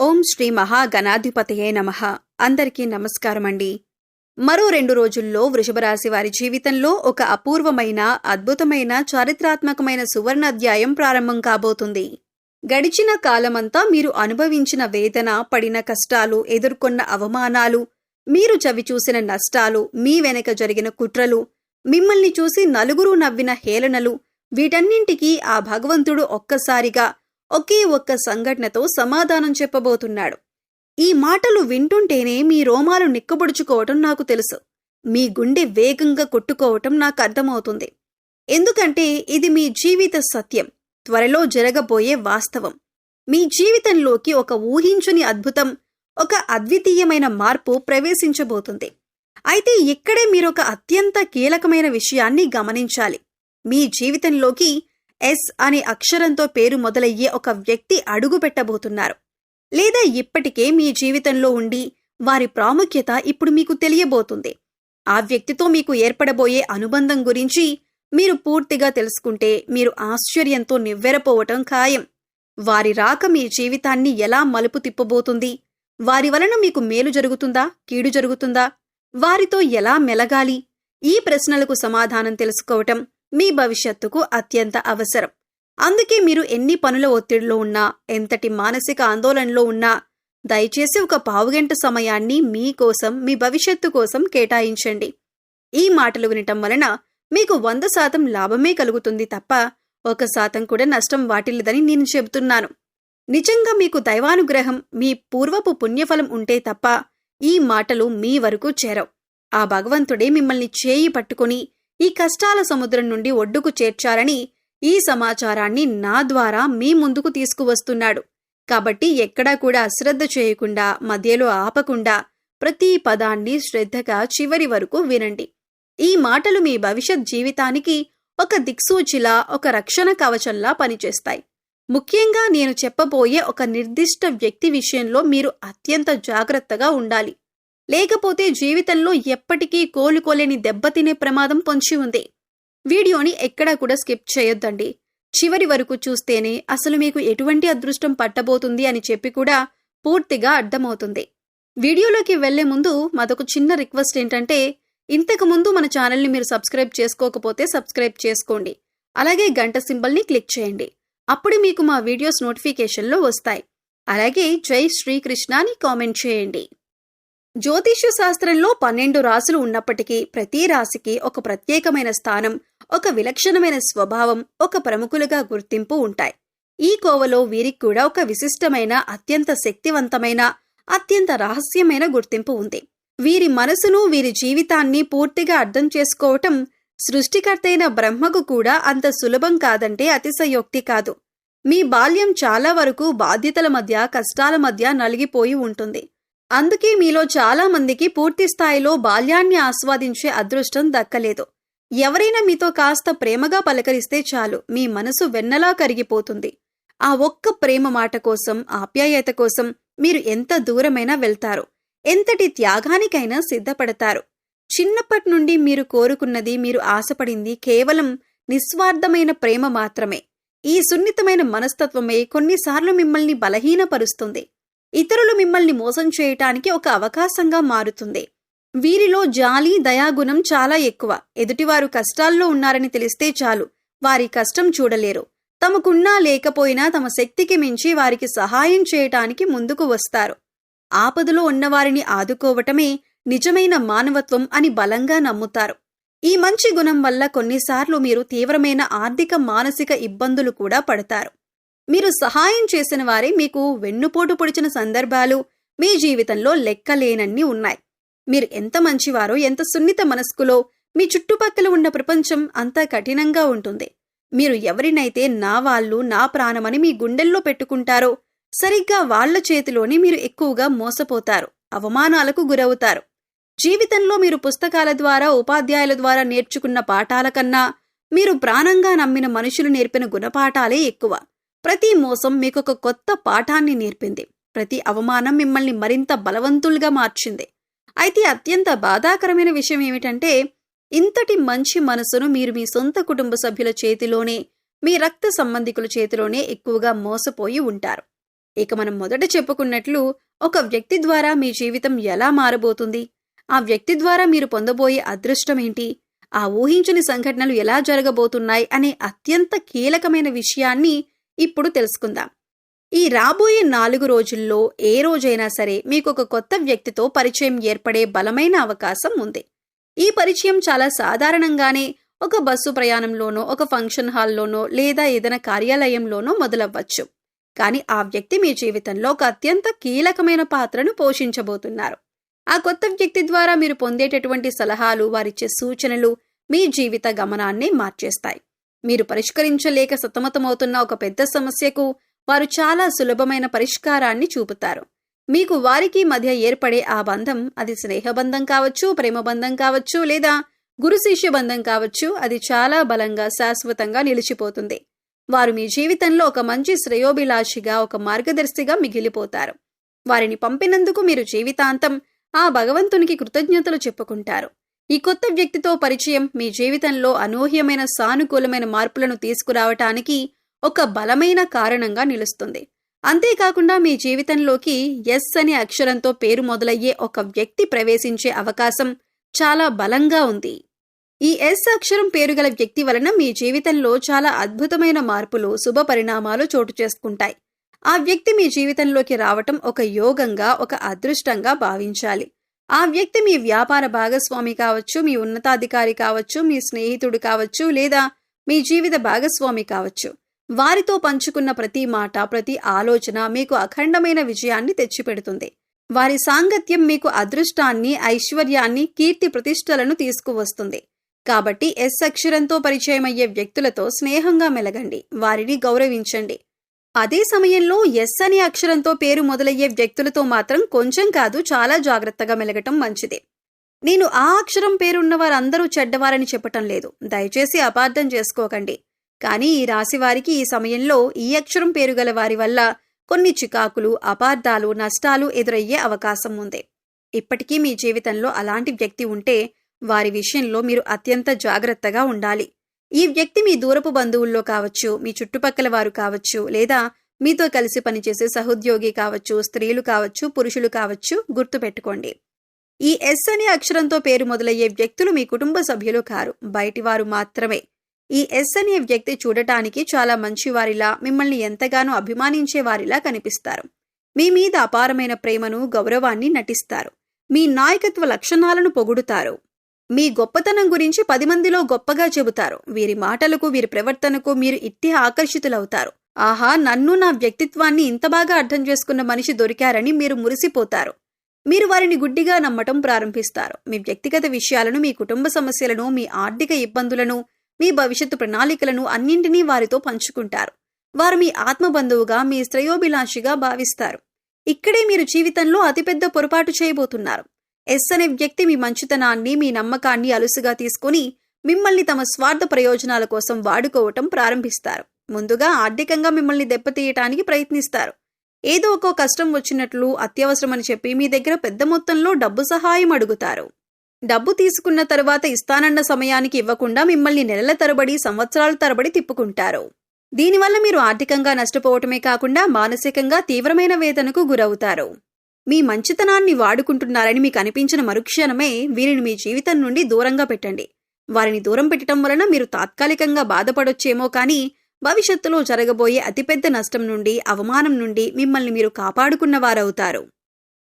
ఓం శ్రీ మహాగణాధిపతయే నమ. అందరికీ నమస్కారం అండి మరో రెండు రోజుల్లో వృషభరాశి వారి జీవితంలో ఒక అపూర్వమైన అద్భుతమైన చారిత్రాత్మకమైన సువర్ణ అధ్యాయం ప్రారంభం కాబోతుంది. గడిచిన కాలమంతా మీరు అనుభవించిన వేదన పడిన కష్టాలు ఎదుర్కొన్న అవమానాలు మీరు చవిచూసిన నష్టాలు మీ వెనక జరిగిన కుట్రలు మిమ్మల్ని చూసి నలుగురు నవ్విన హేళనలు వీటన్నింటికీ ఆ భగవంతుడు ఒక్కసారిగా ఒకే ఒక్క సంఘటనతో సమాధానం చెప్పబోతున్నాడు. ఈ మాటలు వింటుంటేనే మీ రోమాలు నిక్కబుడుచుకోవటం నాకు తెలుసు. మీ గుండె వేగంగా కొట్టుకోవటం నాకు అర్థమవుతుంది. ఎందుకంటే ఇది మీ జీవిత సత్యం. త్వరలో జరగబోయే వాస్తవం. మీ జీవితంలోకి ఒక ఊహించుని అద్భుతం ఒక అద్వితీయమైన మార్పు ప్రవేశించబోతుంది. అయితే ఇక్కడే మీరొక అత్యంత కీలకమైన విషయాన్ని గమనించాలి. మీ జీవితంలోకి ఎస్ అనే అక్షరంతో పేరు మొదలయ్యే ఒక వ్యక్తి అడుగు పెట్టబోతున్నారు. లేదా ఇప్పటికే మీ జీవితంలో ఉండి వారి ప్రాముఖ్యత ఇప్పుడు మీకు తెలియబోతుంది. ఆ వ్యక్తితో మీకు ఏర్పడబోయే అనుబంధం గురించి మీరు పూర్తిగా తెలుసుకుంటే మీరు ఆశ్చర్యంతో నివ్వెరపోవటం ఖాయం. వారి రాక మీ జీవితాన్ని ఎలా మలుపు తిప్పబోతుంది? వారి వలన మీకు మేలు జరుగుతుందా? కీడు జరుగుతుందా? వారితో ఎలా మెలగాలి? ఈ ప్రశ్నలకు సమాధానం తెలుసుకోవటం మీ భవిష్యత్తుకు అత్యంత అవసరం. అందుకే మీరు ఎన్ని పనుల ఒత్తిడిలో ఉన్నా ఎంతటి మానసిక ఆందోళనలో ఉన్నా దయచేసి ఒక పావుగంట సమయాన్ని మీకోసం మీ భవిష్యత్తు కోసం కేటాయించండి. ఈ మాటలు వినటం వలన మీకు వంద శాతం లాభమే కలుగుతుంది తప్ప ఒక శాతం కూడా నష్టం వాటిల్లదని నేను చెబుతున్నాను. నిజంగా మీకు దైవానుగ్రహం మీ పూర్వపు పుణ్యఫలం ఉంటే తప్ప ఈ మాటలు మీ వరకు చేరవు. ఆ భగవంతుడే మిమ్మల్ని చేయి పట్టుకుని ఈ కష్టాల సముద్రం నుండి ఒడ్డుకు చేర్చాలని ఈ సమాచారాన్ని నా ద్వారా మీ ముందుకు తీసుకువస్తున్నాడు. కాబట్టి ఎక్కడా కూడా అశ్రద్ధ చేయకుండా మధ్యలో ఆపకుండా ప్రతి పదాన్ని శ్రద్ధగా చివరి వరకు వినండి. ఈ మాటలు మీ భవిష్యత్ జీవితానికి ఒక దిక్సూచిలా ఒక రక్షణ కవచంలా పనిచేస్తాయి. ముఖ్యంగా నేను చెప్పబోయే ఒక నిర్దిష్ట వ్యక్తి విషయంలో మీరు అత్యంత జాగ్రత్తగా ఉండాలి. లేకపోతే జీవితంలో ఎప్పటికీ కోలుకోలేని దెబ్బతినే ప్రమాదం పొంచి ఉంది. వీడియోని ఎక్కడా కూడా స్కిప్ చేయొద్దండి. చివరి వరకు చూస్తేనే అసలు మీకు ఎటువంటి అదృష్టం పట్టబోతుంది అని చెప్పి కూడా పూర్తిగా అర్థమవుతుంది. వీడియోలోకి వెళ్ళే ముందు మాదొక చిన్న రిక్వెస్ట్ ఏంటంటే ఇంతకు ముందు మన ఛానల్ని మీరు సబ్స్క్రైబ్ చేసుకోకపోతే సబ్స్క్రైబ్ చేసుకోండి. అలాగే గంట సింబల్ని క్లిక్ చేయండి. అప్పుడు మీకు మా వీడియోస్ నోటిఫికేషన్లో వస్తాయి. అలాగే జై శ్రీకృష్ణ అని కామెంట్ చేయండి. జ్యోతిష్య శాస్త్రంలో పన్నెండు రాసులు ఉన్నప్పటికీ ప్రతి రాశికి ఒక ప్రత్యేకమైన స్థానం ఒక విలక్షణమైన స్వభావం ఒక ప్రముఖులుగా గుర్తింపు ఉంటాయి. ఈ కోవలో వీరికి కూడా ఒక విశిష్టమైన అత్యంత శక్తివంతమైన అత్యంత రహస్యమైన గుర్తింపు ఉంది. వీరి మనసును వీరి జీవితాన్ని పూర్తిగా అర్థం చేసుకోవటం సృష్టికర్తైన బ్రహ్మకు కూడా అంత సులభం కాదంటే అతిశయోక్తి కాదు. మీ బాల్యం చాలా వరకు బాధ్యతల మధ్య కష్టాల మధ్య నలిగిపోయి ఉంటుంది. అందుకే మీలో చాలా మందికి పూర్తి స్థాయిలో బాల్యాన్ని ఆస్వాదించే అదృష్టం దక్కలేదు. ఎవరైనా మీతో కాస్త ప్రేమగా పలకరిస్తే చాలు మీ మనసు వెన్నలా కరిగిపోతుంది. ఆ ఒక్క ప్రేమ మాట కోసం ఆప్యాయత కోసం మీరు ఎంత దూరమైనా వెళ్తారు. ఎంతటి త్యాగానికైనా సిద్ధపడతారు. చిన్నప్పటి నుండి మీరు కోరుకున్నది మీరు ఆశపడింది కేవలం నిస్వార్థమైన ప్రేమ మాత్రమే. ఈ సున్నితమైన మనస్తత్వమే కొన్నిసార్లు మిమ్మల్ని బలహీనపరుస్తుంది. ఇతరులు మిమ్మల్ని మోసం చేయటానికి ఒక అవకాశంగా మారుతుంది. వీరిలో జాలి దయాగుణం చాలా ఎక్కువ. ఎదుటివారు కష్టాల్లో ఉన్నారని తెలిస్తే చాలు. వారి కష్టం చూడలేరు. తమకున్నా లేకపోయినా తమ శక్తికి మించి వారికి సహాయం చేయటానికి ముందుకు వస్తారు. ఆపదలో ఉన్నవారిని ఆదుకోవటమే నిజమైన మానవత్వం అని బలంగా నమ్ముతారు. ఈ మంచి గుణం వల్ల కొన్నిసార్లు మీరు తీవ్రమైన ఆర్థిక మానసిక ఇబ్బందులు కూడా పడతారు. మీరు సహాయం చేసిన వారే మీకు వెన్నుపోటు పొడిచిన సందర్భాలు మీ జీవితంలో లెక్కలేనన్ని ఉన్నాయి. మీరు ఎంత మంచివారో ఎంత సున్నిత మనస్కులో మీ చుట్టుపక్కల ఉన్న ప్రపంచం అంత కఠినంగా ఉంటుంది. మీరు ఎవరినైతే నా వాళ్ళు నా ప్రాణమని మీ గుండెల్లో పెట్టుకుంటారో సరిగ్గా వాళ్ళ చేతిలోనే మీరు ఎక్కువగా మోసపోతారు అవమానాలకు గురవుతారు. జీవితంలో మీరు పుస్తకాల ద్వారా ఉపాధ్యాయుల ద్వారా నేర్చుకున్న పాఠాల కన్నా మీరు ప్రాణంగా నమ్మిన మనుషులు నేర్పిన గుణపాఠాలే ఎక్కువ. ప్రతి మోసం మీకొక కొత్త పాఠాన్ని నేర్పింది. ప్రతి అవమానం మిమ్మల్ని మరింత బలవంతులుగా మార్చింది. అయితే అత్యంత బాధాకరమైన విషయం ఏమిటంటే ఇంతటి మంచి మనసును మీరు మీ సొంత కుటుంబ సభ్యుల చేతిలోనే మీ రక్త సంబంధికుల చేతిలోనే ఎక్కువగా మోసపోయి ఉంటారు. ఇక మనం మొదట చెప్పుకున్నట్లు ఒక వ్యక్తి ద్వారా మీ జీవితం ఎలా మారబోతుంది? ఆ వ్యక్తి ద్వారా మీరు పొందబోయే అదృష్టం ఏంటి? ఆ ఊహించని సంఘటనలు ఎలా జరగబోతున్నాయి? అనే అత్యంత కీలకమైన విషయాన్ని ఇప్పుడు తెలుసుకుందాం. ఈ రాబోయే నాలుగు రోజుల్లో ఏ రోజైనా సరే మీకు ఒక కొత్త వ్యక్తితో పరిచయం ఏర్పడే బలమైన అవకాశం ఉంది. ఈ పరిచయం చాలా సాధారణంగానే ఒక బస్సు ప్రయాణంలోనో ఒక ఫంక్షన్ హాల్లోనో లేదా ఏదైనా కార్యాలయంలోనో మొదలవ్వచ్చు. కానీ ఆ వ్యక్తి మీ జీవితంలో ఒక అత్యంత కీలకమైన పాత్రను పోషించబోతున్నారు. ఆ కొత్త వ్యక్తి ద్వారా మీరు పొందేటటువంటి సలహాలు వారిచ్చే సూచనలు మీ జీవిత గమనాన్ని మార్చేస్తాయి. మీరు పరిష్కరించలేక సతమతమవుతున్న ఒక పెద్ద సమస్యకు వారు చాలా సులభమైన పరిష్కారాన్ని చూపుతారు. మీకు వారికి మధ్య ఏర్పడే ఆ బంధం అది స్నేహబంధం కావచ్చు ప్రేమబంధం కావచ్చు లేదా గురు శిష్య బంధం కావచ్చు అది చాలా బలంగా శాశ్వతంగా నిలిచిపోతుంది. వారు మీ జీవితంలో ఒక మంచి శ్రేయోభిలాషిగా ఒక మార్గదర్శిగా మిగిలిపోతారు. వారిని పంపినందుకు మీరు జీవితాంతం ఆ భగవంతునికి కృతజ్ఞతలు చెప్పుకుంటారు. ఈ కొత్త వ్యక్తితో పరిచయం మీ జీవితంలో అనూహ్యమైన సానుకూలమైన మార్పులను తీసుకురావటానికి ఒక బలమైన కారణంగా నిలుస్తుంది. అంతేకాకుండా మీ జీవితంలోకి ఎస్ అనే అక్షరంతో పేరు మొదలయ్యే ఒక వ్యక్తి ప్రవేశించే అవకాశం చాలా బలంగా ఉంది. ఈ ఎస్ అక్షరం పేరు గల వ్యక్తి వలన మీ జీవితంలో చాలా అద్భుతమైన మార్పులు శుభ పరిణామాలు చోటు చేసుకుంటాయి. ఆ వ్యక్తి మీ జీవితంలోకి రావటం ఒక యోగంగా ఒక అదృష్టంగా భావించాలి. ఆ వ్యక్తి మీ వ్యాపార భాగస్వామి కావచ్చు మీ ఉన్నతాధికారి కావచ్చు మీ స్నేహితుడు కావచ్చు లేదా మీ జీవిత భాగస్వామి కావచ్చు. వారితో పంచుకున్న ప్రతి మాట ప్రతి ఆలోచన మీకు అఖండమైన విజయాన్ని తెచ్చిపెడుతుంది. వారి సాంగత్యం మీకు అదృష్టాన్ని ఐశ్వర్యాన్ని కీర్తి ప్రతిష్టలను తీసుకువస్తుంది. కాబట్టి ఎస్ అక్షరంతో పరిచయమయ్యే వ్యక్తులతో స్నేహంగా మెలగండి. వారిని గౌరవించండి. అదే సమయంలో ఎస్ అనే అక్షరంతో పేరు మొదలయ్యే వ్యక్తులతో మాత్రం కొంచెం కాదు చాలా జాగ్రత్తగా మెలగటం మంచిదే. నేను ఆ అక్షరం పేరున్న వారందరూ చెడ్డవారని చెప్పటం లేదు. దయచేసి అపార్థం చేసుకోకండి. కానీ ఈ రాశి వారికి ఈ సమయంలో ఈ అక్షరం పేరు గల వారి వల్ల కొన్ని చికాకులు అపార్థాలు నష్టాలు ఎదురయ్యే అవకాశం ఉంది. ఇప్పటికీ మీ జీవితంలో అలాంటి వ్యక్తి ఉంటే వారి విషయంలో మీరు అత్యంత జాగ్రత్తగా ఉండాలి. ఈ వ్యక్తి మీ దూరపు బంధువుల్లో కావచ్చు మీ చుట్టుపక్కల వారు కావచ్చు లేదా మీతో కలిసి పనిచేసే సహోద్యోగి కావచ్చు స్త్రీలు కావచ్చు పురుషులు కావచ్చు గుర్తుపెట్టుకోండి. ఈ ఎస్ అనే అక్షరంతో పేరు మొదలయ్యే వ్యక్తులు మీ కుటుంబ సభ్యులు కారు. బయటివారు మాత్రమే. ఈ ఎస్ అనే వ్యక్తి చూడటానికి చాలా మంచివారిలా మిమ్మల్ని ఎంతగానో అభిమానించే వారిలా కనిపిస్తారు. మీ మీద అపారమైన ప్రేమను గౌరవాన్ని నటిస్తారు. మీ నాయకత్వ లక్షణాలను పొగుడుతారు. మీ గొప్పతనం గురించి పది మందిలో గొప్పగా చెబుతారు. వీరి మాటలకు వీరి ప్రవర్తనకు మీరు ఇట్టే ఆకర్షితులవుతారు. ఆహా నన్ను నా వ్యక్తిత్వాన్ని ఇంత బాగా అర్థం చేసుకున్న మనిషి దొరికారని మీరు మురిసిపోతారు. మీరు వారిని గుడ్డిగా నమ్మటం ప్రారంభిస్తారు. మీ వ్యక్తిగత విషయాలను మీ కుటుంబ సమస్యలను మీ ఆర్థిక ఇబ్బందులను మీ భవిష్యత్తు ప్రణాళికలను అన్నింటినీ వారితో పంచుకుంటారు. వారు మీ ఆత్మబంధువుగా మీ శ్రేయోభిలాషిగా భావిస్తారు. ఇక్కడే మీరు జీవితంలో అతిపెద్ద పొరపాటు చేయబోతున్నారు. ఎస్ అనే వ్యక్తి మీ మంచితనాన్ని మీ నమ్మకాన్ని అలుసుగా తీసుకుని మిమ్మల్ని తమ స్వార్థ ప్రయోజనాల కోసం వాడుకోవటం ప్రారంభిస్తారు. ముందుగా ఆర్థికంగా మిమ్మల్ని దెబ్బతీయటానికి ప్రయత్నిస్తారు. ఏదో ఒక కష్టం వచ్చినట్లు అత్యవసరమని చెప్పి మీ దగ్గర పెద్ద మొత్తంలో డబ్బు సహాయం అడుగుతారు. డబ్బు తీసుకున్న తరువాత ఇస్తానన్న సమయానికి ఇవ్వకుండా మిమ్మల్ని నెలల తరబడి సంవత్సరాల తరబడి తిప్పుకుంటారు. దీనివల్ల మీరు ఆర్థికంగా నష్టపోవటమే కాకుండా మానసికంగా తీవ్రమైన వేదనకు గురవుతారు. మీ మంచితనాన్ని వాడుకుంటున్నారని మీకు అనిపించిన మరుక్షణమే వీరిని మీ జీవితం నుండి దూరంగా పెట్టండి. వారిని దూరం పెట్టడం వలన మీరు తాత్కాలికంగా బాధపడొచ్చేమో కానీ భవిష్యత్తులో జరగబోయే అతిపెద్ద నష్టం నుండి అవమానం నుండి మిమ్మల్ని మీరు కాపాడుకున్న వారవుతారు.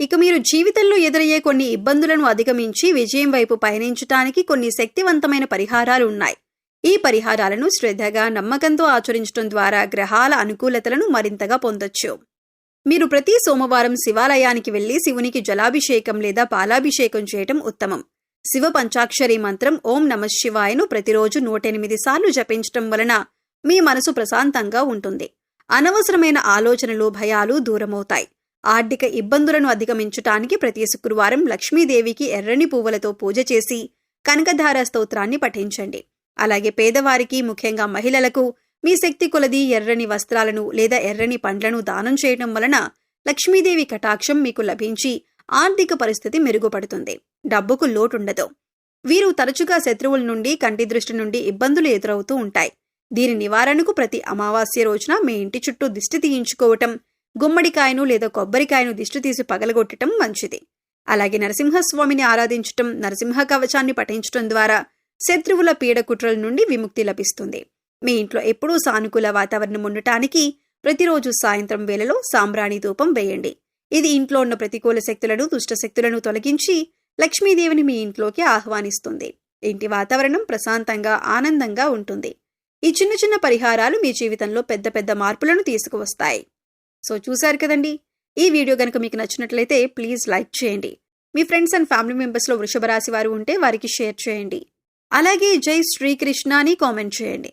ఇక మీరు జీవితంలో ఎదురయ్యే కొన్ని ఇబ్బందులను అధిగమించి విజయం వైపు పయనించటానికి కొన్ని శక్తివంతమైన పరిహారాలు ఉన్నాయి. ఈ పరిహారాలను శ్రద్ధగా నమ్మకంతో ఆచరించడం ద్వారా గ్రహాల అనుకూలతలను మరింతగా పొందొచ్చు. మీరు ప్రతి సోమవారం శివాలయానికి వెళ్ళి శివునికి జలాభిషేకం లేదా పాలాభిషేకం చేయటం ఉత్తమం. శివ పంచాక్షరి మంత్రం ఓం నమ శివాయను ప్రతిరోజు నూటెనిమిది సార్లు జపించటం వలన మీ మనసు ప్రశాంతంగా ఉంటుంది. అనవసరమైన ఆలోచనలు భయాలు దూరమవుతాయి. ఆర్థిక ఇబ్బందులను అధిగమించటానికి ప్రతి శుక్రవారం లక్ష్మీదేవికి ఎర్రని పువ్వులతో పూజ చేసి కనకధార స్తోత్రాన్ని పఠించండి. అలాగే పేదవారికి ముఖ్యంగా మహిళలకు మీ శక్తి కొలది ఎర్రని వస్త్రాలను లేదా ఎర్రని పండ్లను దానం చేయటం వలన లక్ష్మీదేవి కటాక్షం మీకు లభించి ఆర్థిక పరిస్థితి మెరుగుపడుతుంది. డబ్బుకు లోటుండదు. వీరు తరచుగా శత్రువుల నుండి కంటి దృష్టి నుండి ఇబ్బందులు ఎదురవుతూ ఉంటాయి. దీని నివారణకు ప్రతి అమావాస్య రోజున మీ ఇంటి చుట్టూ దిష్టి తీయించుకోవటం గుమ్మడికాయను లేదా కొబ్బరికాయను దిష్టి తీసి పగలగొట్టడం మంచిది. అలాగే నరసింహస్వామిని ఆరాధించటం నరసింహ కవచాన్ని పఠించటం ద్వారా శత్రువుల పీడకుట్రల నుండి విముక్తి లభిస్తుంది. మీ ఇంట్లో ఎప్పుడూ సానుకూల వాతావరణం ఉండటానికి ప్రతిరోజు సాయంత్రం వేళలో సాంబ్రాణి ధూపం వేయండి. ఇది ఇంట్లో ఉన్న ప్రతికూల శక్తులను దుష్ట శక్తులను తొలగించి లక్ష్మీదేవిని మీ ఇంట్లోకి ఆహ్వానిస్తుంది. ఇంటి వాతావరణం ప్రశాంతంగా ఆనందంగా ఉంటుంది. ఈ చిన్న చిన్న పరిహారాలు మీ జీవితంలో పెద్ద పెద్ద మార్పులను తీసుకువస్తాయి. సో చూశారు కదండి? ఈ వీడియో కనుక మీకు నచ్చినట్లయితే ప్లీజ్ లైక్ చేయండి. మీ ఫ్రెండ్స్ అండ్ ఫ్యామిలీ మెంబర్స్లో వృషభ రాశి వారు ఉంటే వారికి షేర్ చేయండి. అలాగే జై శ్రీకృష్ణ అని కామెంట్ చేయండి.